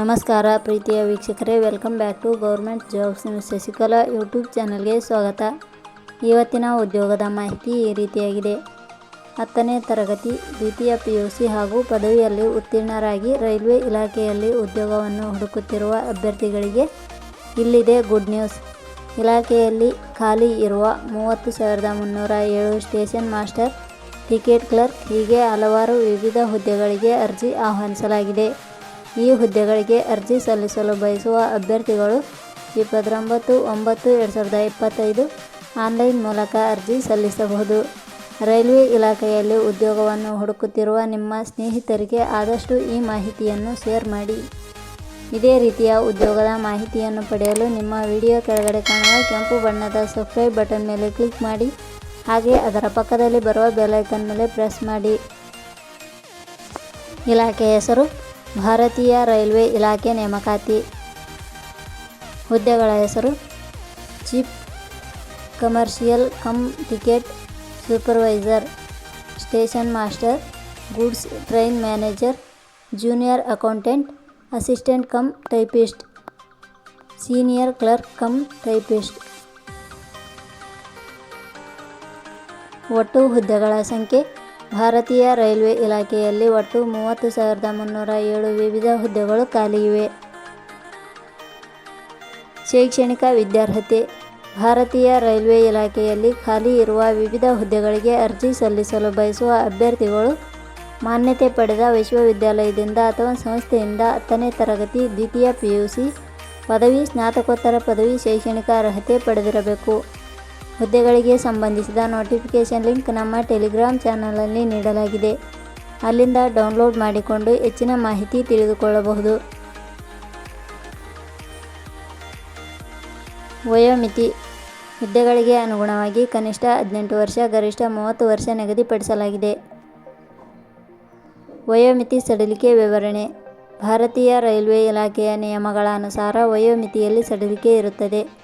ನಮಸ್ಕಾರ ಪ್ರೀತಿಯ ವೀಕ್ಷಕರೇ welcome back to government jobs news Shashikala YouTube ಚಾನಲ್ಗೆ ಸ್ವಾಗತ. ಇವತ್ತಿನ ಉದ್ಯೋಗದ ಮಾಹಿತಿ ಈ ರೀತಿಯಾಗಿದೆ. ಹತ್ತನೇ ತರಗತಿ, ದ್ವಿತೀಯ ಪಿ ಯು ಸಿ ಹಾಗೂ ಪದವಿಯಲ್ಲಿ ಉತ್ತೀರ್ಣರಾಗಿ ರೈಲ್ವೆ ಇಲಾಖೆಯಲ್ಲಿ ಉದ್ಯೋಗವನ್ನು ಹುಡುಕುತ್ತಿರುವ ಅಭ್ಯರ್ಥಿಗಳಿಗೆ ಇಲ್ಲಿದೆ ಗುಡ್ ನ್ಯೂಸ್ ಇಲಾಖೆಯಲ್ಲಿ ಖಾಲಿ ಇರುವ ಮೂವತ್ತು ಸಾವಿರದ ಮುನ್ನೂರ ಏಳು ಸ್ಟೇಷನ್ ಮಾಸ್ಟರ್ ಟಿಕೆಟ್ ಕ್ಲರ್ಕ್ ಹೀಗೆ ಹಲವಾರು ವಿವಿಧ ಹುದ್ದೆಗಳಿಗೆ ಅರ್ಜಿ ಆಹ್ವಾನಿಸಲಾಗಿದೆ. ಈ ಹುದ್ದೆಗಳಿಗೆ ಅರ್ಜಿ ಸಲ್ಲಿಸಲು ಬಯಸುವ ಅಭ್ಯರ್ಥಿಗಳು ಇಪ್ಪತ್ತೊಂಬತ್ತು, ಒಂಬತ್ತು, ಎರಡು ಸಾವಿರದ ಇಪ್ಪತ್ತೈದು ಆನ್ಲೈನ್ ಮೂಲಕ ಅರ್ಜಿ ಸಲ್ಲಿಸಬಹುದು. ರೈಲ್ವೆ ಇಲಾಖೆಯಲ್ಲಿ ಉದ್ಯೋಗವನ್ನು ಹುಡುಕುತ್ತಿರುವ ನಿಮ್ಮ ಸ್ನೇಹಿತರಿಗೆ ಆದಷ್ಟು ಈ ಮಾಹಿತಿಯನ್ನು ಶೇರ್ ಮಾಡಿ. ಇದೇ ರೀತಿಯ ಉದ್ಯೋಗದ ಮಾಹಿತಿಯನ್ನು ಪಡೆಯಲು ನಿಮ್ಮ ವಿಡಿಯೋ ಕೆಳಗಡೆ ಕಾಣುವ ಕೆಂಪು ಬಣ್ಣದ ಸಬ್ಸ್ಕ್ರೈಬ್ ಬಟನ್ ಮೇಲೆ ಕ್ಲಿಕ್ ಮಾಡಿ, ಹಾಗೆ ಅದರ ಪಕ್ಕದಲ್ಲಿ ಬರುವ ಬೆಲೈಕನ್ ಮೇಲೆ ಪ್ರೆಸ್ ಮಾಡಿ. ಇಲಾಖೆ ಹೆಸರು ಭಾರತೀಯ ರೈಲ್ವೆ ಇಲಾಖೆ ನೇಮಕಾತಿ ಹುದ್ದೆಗಳ ಹೆಸರು chief commercial cum ticket supervisor, station master, goods train manager, junior accountant, assistant cum typist, senior clerk cum typist. ಒಟ್ಟು ಹುದ್ದೆಗಳ ಸಂಖ್ಯೆ ಭಾರತೀಯ ರೈಲ್ವೆ ಇಲಾಖೆಯಲ್ಲಿ ಒಟ್ಟು ಮೂವತ್ತು ಸಾವಿರದ ಮುನ್ನೂರ ಏಳು ವಿವಿಧ ಹುದ್ದೆಗಳು ಖಾಲಿ ಇವೆ. ಶೈಕ್ಷಣಿಕ ವಿದ್ಯಾರ್ಹತೆ. ಭಾರತೀಯ ರೈಲ್ವೆ ಇಲಾಖೆಯಲ್ಲಿ ಖಾಲಿ ಇರುವ ವಿವಿಧ ಹುದ್ದೆಗಳಿಗೆ ಅರ್ಜಿ ಸಲ್ಲಿಸಲು ಬಯಸುವ ಅಭ್ಯರ್ಥಿಗಳು ಮಾನ್ಯತೆ ಪಡೆದ ವಿಶ್ವವಿದ್ಯಾಲಯದಿಂದ ಅಥವಾ ಸಂಸ್ಥೆಯಿಂದ ಹತ್ತನೇ ತರಗತಿ, ದ್ವಿತೀಯ ಪಿ ಯು ಸಿ ಪದವಿ, ಸ್ನಾತಕೋತ್ತರ ಪದವಿ, ಶೈಕ್ಷಣಿಕ ಅರ್ಹತೆ ಪಡೆದಿರಬೇಕು. ಹುದ್ದೆಗಳಿಗೆ ಸಂಬಂಧಿಸಿದ ನೋಟಿಫಿಕೇಷನ್ ಲಿಂಕ್ ನಮ್ಮ ಟೆಲಿಗ್ರಾಮ್ ಚಾನಲಲ್ಲಿ ನೀಡಲಾಗಿದೆ. ಅಲ್ಲಿಂದ ಡೌನ್ಲೋಡ್ ಮಾಡಿಕೊಂಡು ಹೆಚ್ಚಿನ ಮಾಹಿತಿ ತಿಳಿದುಕೊಳ್ಳಬಹುದು. ವಯೋಮಿತಿ. ಹುದ್ದೆಗಳಿಗೆ ಅನುಗುಣವಾಗಿ ಕನಿಷ್ಠ ಹದಿನೆಂಟು ವರ್ಷ, ಗರಿಷ್ಠ ಮೂವತ್ತು ವರ್ಷ ನಿಗದಿಪಡಿಸಲಾಗಿದೆ. ವಯೋಮಿತಿ ಸಡಿಲಿಕೆ ವಿವರಣೆ. ಭಾರತೀಯ ರೈಲ್ವೆ ಇಲಾಖೆಯ ನಿಯಮಗಳ ಅನುಸಾರ ವಯೋಮಿತಿಯಲ್ಲಿ ಸಡಿಲಿಕೆ ಇರುತ್ತದೆ.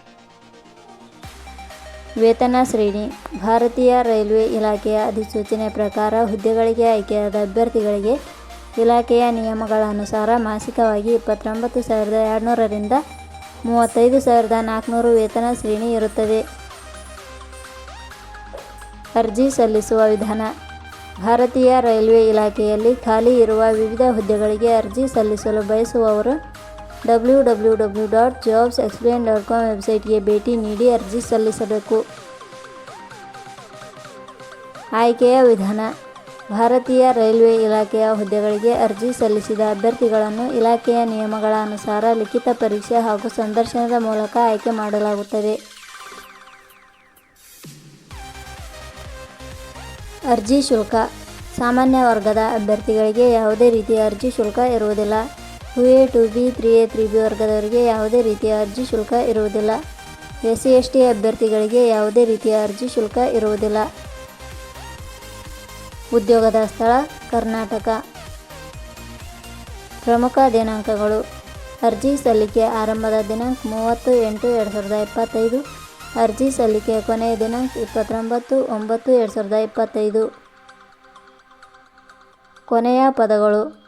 ವೇತನ ಶ್ರೇಣಿ, ಭಾರತೀಯ ರೈಲ್ವೆ ಇಲಾಖೆಯ ಅಧಿಸೂಚನೆ ಪ್ರಕಾರ ಹುದ್ದೆಗಳಿಗೆ ಆಯ್ಕೆಯಾದ ಅಭ್ಯರ್ಥಿಗಳಿಗೆ ಇಲಾಖೆಯ ನಿಯಮಗಳ ಅನುಸಾರ ಮಾಸಿಕವಾಗಿ ಇಪ್ಪತ್ತೊಂಬತ್ತು ಸಾವಿರದ ಎರಡುನೂರರಿಂದ ಮೂವತ್ತೈದು ಸಾವಿರದ ನಾಲ್ಕುನೂರು ವೇತನ ಶ್ರೇಣಿ ಇರುತ್ತದೆ. ಅರ್ಜಿ ಸಲ್ಲಿಸುವ ವಿಧಾನ. ಭಾರತೀಯ ರೈಲ್ವೆ ಇಲಾಖೆಯಲ್ಲಿ ಖಾಲಿ ಇರುವ ವಿವಿಧ ಹುದ್ದೆಗಳಿಗೆ ಅರ್ಜಿ ಸಲ್ಲಿಸಲು ಬಯಸುವವರು W W W dot jobs explain dot com ವೆಬ್ಸೈಟ್ಗೆ ಭೇಟಿ ನೀಡಿ ಅರ್ಜಿ ಸಲ್ಲಿಸಬೇಕು. ಆಯ್ಕೆಯ ವಿಧಾನ, ಭಾರತೀಯ ರೈಲ್ವೆ ಇಲಾಖೆಯ ಹುದ್ದೆಗಳಿಗೆ ಅರ್ಜಿ ಸಲ್ಲಿಸಿದ ಅಭ್ಯರ್ಥಿಗಳನ್ನು ಇಲಾಖೆಯ ನಿಯಮಗಳ ಅನುಸಾರ ಲಿಖಿತ ಪರೀಕ್ಷೆ ಹಾಗೂ ಸಂದರ್ಶನದ ಮೂಲಕ ಆಯ್ಕೆ ಮಾಡಲಾಗುತ್ತದೆ. ಅರ್ಜಿ ಶುಲ್ಕ, ಸಾಮಾನ್ಯ ವರ್ಗದ ಅಭ್ಯರ್ಥಿಗಳಿಗೆ ಯಾವುದೇ ರೀತಿಯ ಅರ್ಜಿ ಶುಲ್ಕ ಇರುವುದಿಲ್ಲ. Two A two B three A three B ವರ್ಗದವರಿಗೆ ಯಾವುದೇ ರೀತಿಯ ಅರ್ಜಿ ಶುಲ್ಕ ಇರುವುದಿಲ್ಲ. ಎಸ್ ಸಿ ಎಸ್ ಟಿ ಅಭ್ಯರ್ಥಿಗಳಿಗೆ ಯಾವುದೇ ರೀತಿಯ ಅರ್ಜಿ ಶುಲ್ಕ ಇರುವುದಿಲ್ಲ. ಉದ್ಯೋಗದ ಸ್ಥಳ, ಕರ್ನಾಟಕ. ಪ್ರಮುಖ ದಿನಾಂಕಗಳು. ಅರ್ಜಿ ಸಲ್ಲಿಕೆ ಆರಂಭದ ದಿನಾಂಕ ಮೂವತ್ತು ಎಂಟು ಎರಡು ಸಾವಿರದ ಇಪ್ಪತ್ತೈದು. ಅರ್ಜಿ ಸಲ್ಲಿಕೆ ಕೊನೆಯ ದಿನಾಂಕ ಇಪ್ಪತ್ತೊಂಬತ್ತು ಒಂಬತ್ತು ಎರಡು ಸಾವಿರದ ಇಪ್ಪತ್ತೈದು. ಕೊನೆಯ ಪದಗಳು.